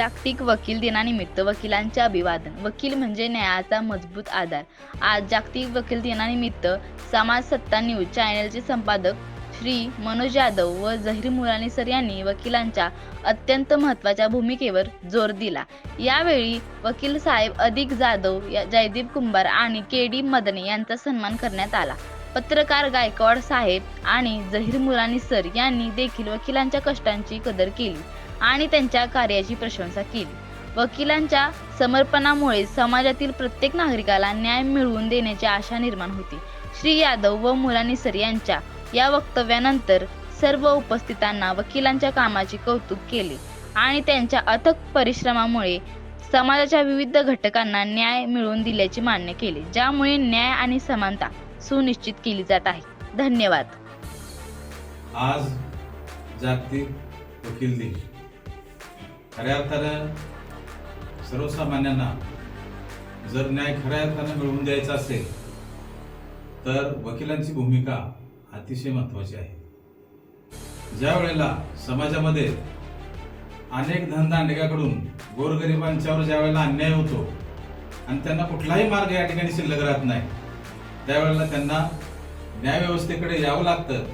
जागतिक वकील दिनानिमित्त वकिलांचे अभिवादन. वकील म्हणजे न्यायाचा मजबूत आधार. आज जागतिक वकील दिनानिमित्त समाज सत्ता न्यूज चॅनेलचे संपादक श्री मनोज यादव व झहीर मुलानी सर यांनी वकिलांच्या अत्यंत महत्त्वाच्या भूमिकेवर जोर दिला. यावेळी वकील साहेब अधिक जाधव या- जयदीप कुंभार आणि के डी मदने यांचा सन्मान करण्यात आला. पत्रकार गायकवाड साहेब आणि झहीर मुलानी सर यांनी देखील वकिलांच्या कष्टांची कदर केली आणि त्यांच्या कार्याची प्रशंसा केली. वकिलांच्या समर्पणामुळे समाजातील प्रत्येक नागरिकाला न्याय मिळवून देण्याची आशा निर्माण होती. श्री यादव व मुलानी सर यांच्या या वक्तव्यानंतर सर्व उपस्थितांना वकिलांच्या कामाचे कौतुक केले आणि त्यांच्या अथक परिश्रमामुळे समाजाच्या विविध घटकांना न्याय मिळवून दिल्याचे मान्य केले ज्यामुळे न्याय आणि समानता सुनिश्चित केली जात आहे. धन्यवाद. आज जागतिक वकील दिन. खऱ्या अर्थानं सर्वसामान्यांना जर न्याय खऱ्या अर्थानं मिळवून द्यायचा असेल तर वकिलांची भूमिका अतिशय महत्वाची आहे. ज्या वेळेला समाजामध्ये अनेक धनदांडग्याकडून गोरगरिबांच्यावर ज्या वेळेला अन्याय होतो आणि त्यांना कुठलाही मार्ग या ठिकाणी शिल्लक राहत नाही त्यावेळेला त्यांना न्यायव्यवस्थेकडे यावं लागतं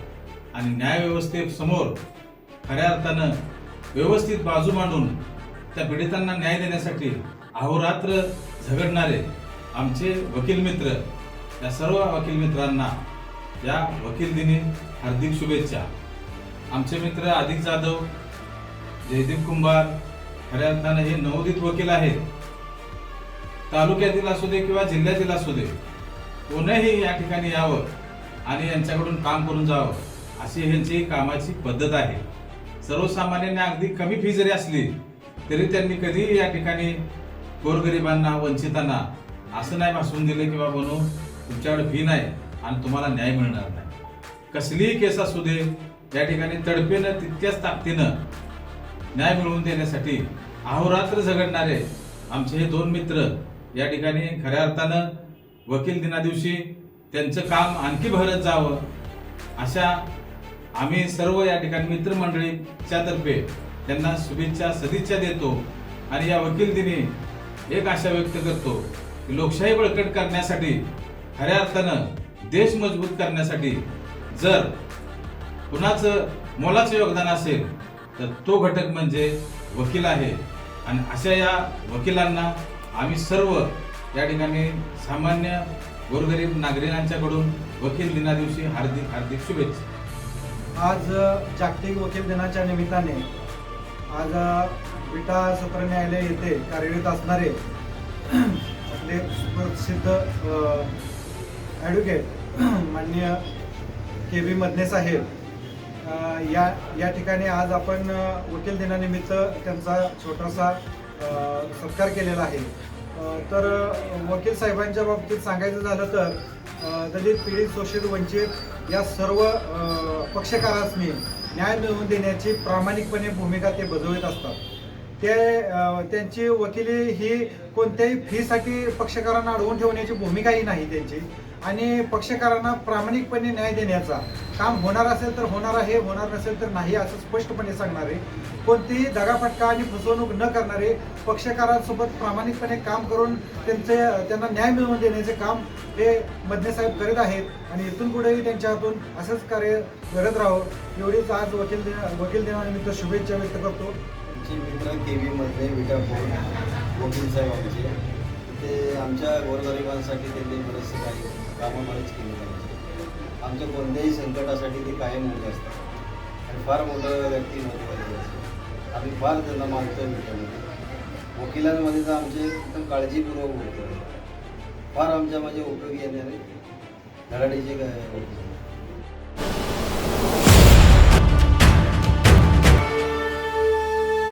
आणि न्यायव्यवस्थेसमोर खऱ्या अर्थानं व्यवस्थित बाजू मांडून त्या पीडितांना न्याय देण्यासाठी अहोरात्र झगडणारे आमचे वकील मित्र या सर्व वकील मित्रांना या वकील दिनी हार्दिक शुभेच्छा. आमचे मित्र आदिक जाधव जयदीप कुंभार खऱ्या अर्थानं हे नवोदित वकील आहेत. तालुक्यातील असू दे किंवा जिल्ह्यातील असू दे कोणीही या ठिकाणी यावं आणि यांच्याकडून काम करून जावं अशी ह्यांची कामाची पद्धत आहे. सर्वसामान्यांना अगदी कमी फी जरी असली तरी त्यांनी कधी या ठिकाणी गोरगरिबांना वंचितांना असं नाही भासवून दिलं की बाबा तुमच्याकडे फी नाही आणि तुम्हाला न्याय मिळणार नाही. कसलीही केस असू दे या ठिकाणी तडपेनं तितक्याच ताकदीनं न्याय मिळवून देण्यासाठी अहोरात्र झगडणारे आमचे हे दोन मित्र या ठिकाणी खऱ्या अर्थानं वकील दिनादिवशी त्यांचं काम आणखी भरत जावं. अशा आम्ही सर्व या ठिकाणी मित्रमंडळीच्या तर्फे त्यांना शुभेच्छा सदिच्छा देतो. आणि या वकील दिनी एक आशा व्यक्त करतो की लोकशाही बळकट करण्यासाठी खऱ्या अर्थानं देश मजबूत करण्यासाठी जर कुणाचं मोलाचं योगदान असेल तर तो घटक म्हणजे वकील आहे. आणि अशा या वकिलांना आम्ही सर्व या ठिकाणी सामान्य गोरगरीब नागरिकांच्याकडून वकील दिना दिवशी हार्दिक हार्दिक शुभेच्छा. आज जागतिक वकील दिनाच्या निमित्ताने आज विटा सत्र न्यायालय येथे कार्यरत असणारे आपले सुप्रसिद्ध ॲडव्होकेट माननीय के व्ही मदने साहेब या या ठिकाणी आज आपण वकील दिनानिमित्त त्यांचा छोटासा सत्कार केलेला आहे. तर वकील साहेबांच्या बाबतीत सांगायचं झालं तर दलित पीडित शोषित वंचित या सर्व पक्षकारांनी न्याय मिळवून देण्याची प्रामाणिकपणे भूमिका ते बजावत असतात. ते त्यांची वकिली ही कोणत्याही फीसाठी पक्षकारांना अडवून ठेवण्याची भूमिकाही नाही त्यांची. आणि पक्षकारांना प्रामाणिकपणे न्याय देण्याचा काम होणार असेल तर होणार आहे होणार नसेल तर नाही असं स्पष्टपणे सांगणारे कोणतीही दगाफटका आणि फसवणूक न करणारे पक्षकारांसोबत प्रामाणिकपणे काम करून त्यांचे त्यांना न्याय मिळवून देण्याचे काम हे मदने साहेब करीत आहेत आणि इथून पुढेही त्यांच्या हातून असंच कार्य करत राहो. एवढीच आज वकील दिन वकील दिनानिमित्त शुभेच्छा व्यक्त करतो. आमचे मित्र के व्हीमधले विटा फोन वकील साहेब आमचे. ते आमच्या गोरगरिबांसाठी त्यांनी बरेचसे काही कामं बरेच केले पाहिजे आमच्या कोणत्याही संकटासाठी ते कायम उभे असतात. आणि फार मोठं व्यक्ती आहे. आम्ही फार त्यांना आहे विटामध्ये वकिलांमध्ये तर आमचे एकदम काळजीपूर्वक होते. फार आमच्या म्हणजे उपयोगी येणारे धडाडीचे काय